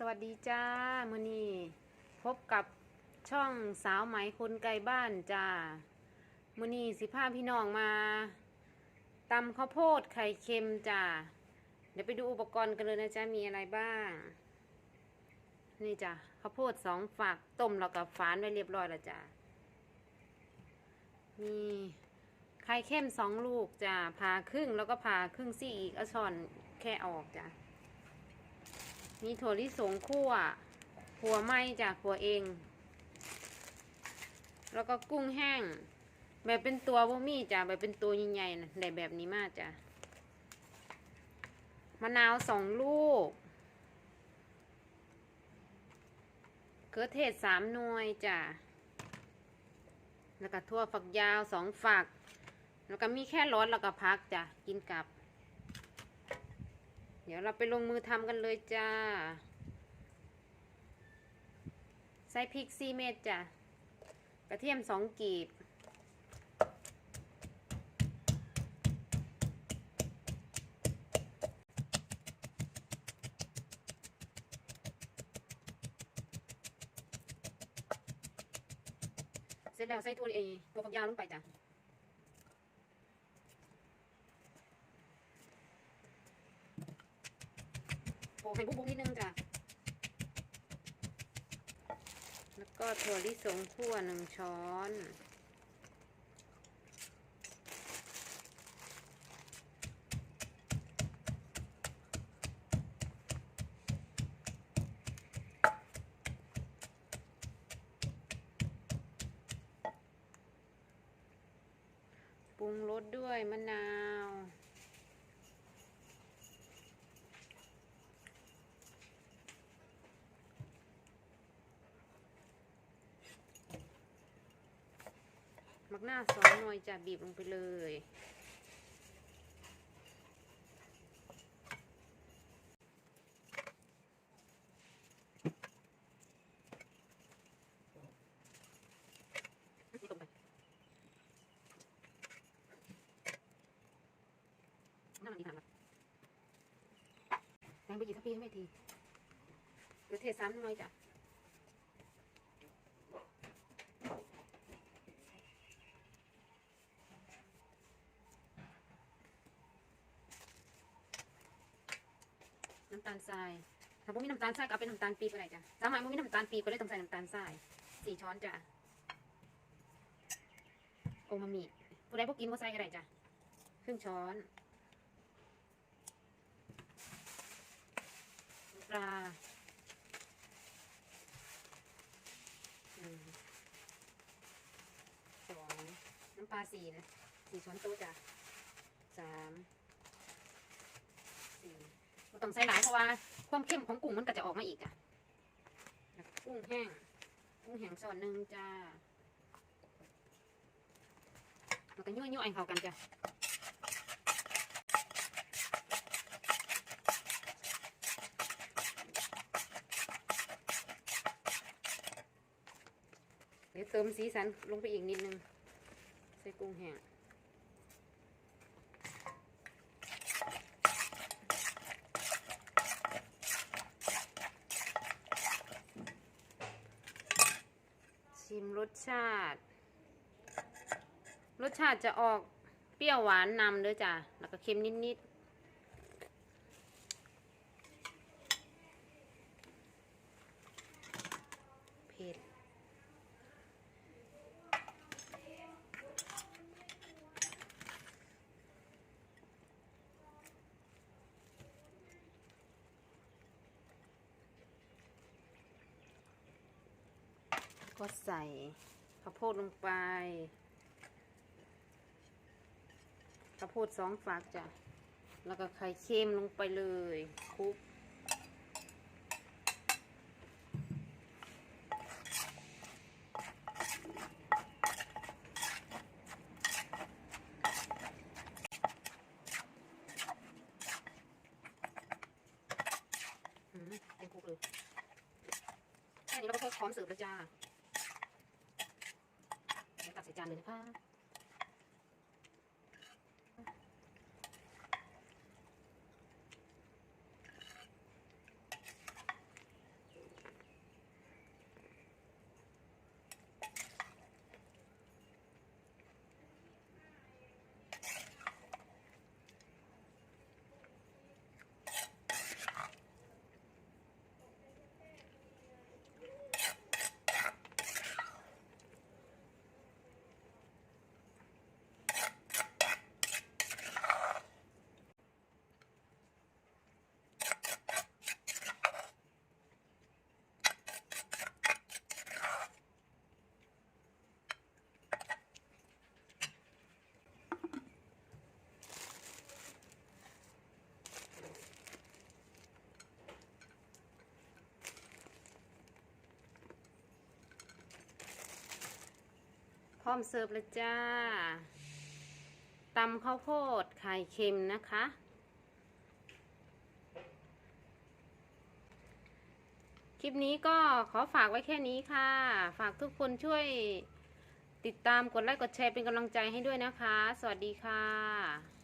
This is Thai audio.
สวัสดีจ้ามือนี้พบกับช่องสาวไหมคนไกลบ้านจ้ามือนี้สิพาพี่น้องมาตำข้าวโพดไข่เค็มจ้าเดี๋ยวไปดูอุปกรณ์กันเลยนะจ๊ะมีอะไรบ้าง นี่จ้ะข้าวโพดสองฝักต้มแล้วก็ฝานไว้เรียบร้อยแล้วจ้ามีไข่เค็มสองลูกจ้าผ่าครึ่งแล้วก็ผ่าครึ่งซี่อีกเอาช้อนแค่ออกจ้ะ มีถั่วลิสงคั่วหัวไหม้จากหัวเอง แล้วก็กุ้งแห้ง แบบเป็นตัวบ่มีจ้ะแบบเป็นตัวใหญ่ๆนะได้แบบนี้มากจ้ะมะนาวสองลูกเขือเทศสามหน่วยจ้ะ แล้วก็ทั่วฝักยาวสองฝัก แล้วก็มีแค่รสแล้วก็พักจ้ะ กินกับ เดี๋ยวเราไปลงมือทำกันเลยจ้า ใส่พริกซีเม็ดจ้ะ กระเทียมสองกีบ เสร็จแล้วใส่ถั่วเอตัวฝักยาวลงไปจ้ะ โอ้ให้บุบๆนิดนึงจ้ะ แล้วก็ถั่วลิสงคั่วหนึ่งช้อนปรุงรสด้วยมะนาว มักหน้าสองหน่อยจะบีบลงไปเลยลงไปน้ำมันดีค่ะแตงไปหยิบทัพพีให้แม่ทีเดี๋ยวเทซ้ำหน่อยจ้ะ น้ำตาลทรายถ้าผมมีน้ำตาลทรายก็เอาเป็นน้ำตาลปี๊บก็ได้จ้ะสามัยผมมีน้ำตาลปี๊บก็เลยต้องใส่น้ำตาลทรายสี่ช้อนจ้ะโอมามิผู้ใดพวกกินก็ใส่ก็ได้จ้ะครึ่งช้อนปลาหนึ่งสองน้ำปลาสี่นะสี่ช้อนโต๊ะจ้ะสาม ต้องใส่หลายเพราะว่าความเข้มของกุ้งมันก็จะออกมาอีกอะกุ้งแห้ง กุ้งแห้งส่วนหนึ่งจ้าแล้วก็ยั่วๆให้เข้ากันจ้ะเดี๋ยวเติมสีสันลงไปอีกนิดนึง ใส่กุ้งแห้ง ชิมรสชาติ รสชาติจะออกเปรี้ยวหวานนำเด้วยจ้ะ แล้วก็เค็มนิดๆ เผ็ด ก็ใส่ข้าวโพดลงไปข้าวโพดสองฝักจ้ะ แล้วก็ไข่เค็มลงไปเลยคลุกอืมเต็มคลุกเลยแค่นี้เราก็พร้อมเสิร์ฟแล้วจ้า เดี๋ย ร้อมเสิร์ฟแล้วจ้าตำข้าวโพดไข่เค็มนะคะ คลิปนี้ก็ขอฝากไว้แค่นี้ค่ะ ฝากทุกคนช่วยติดตามกดไลค์กดแชร์เป็นกำลังใจให้ด้วยนะคะ สวัสดีค่ะ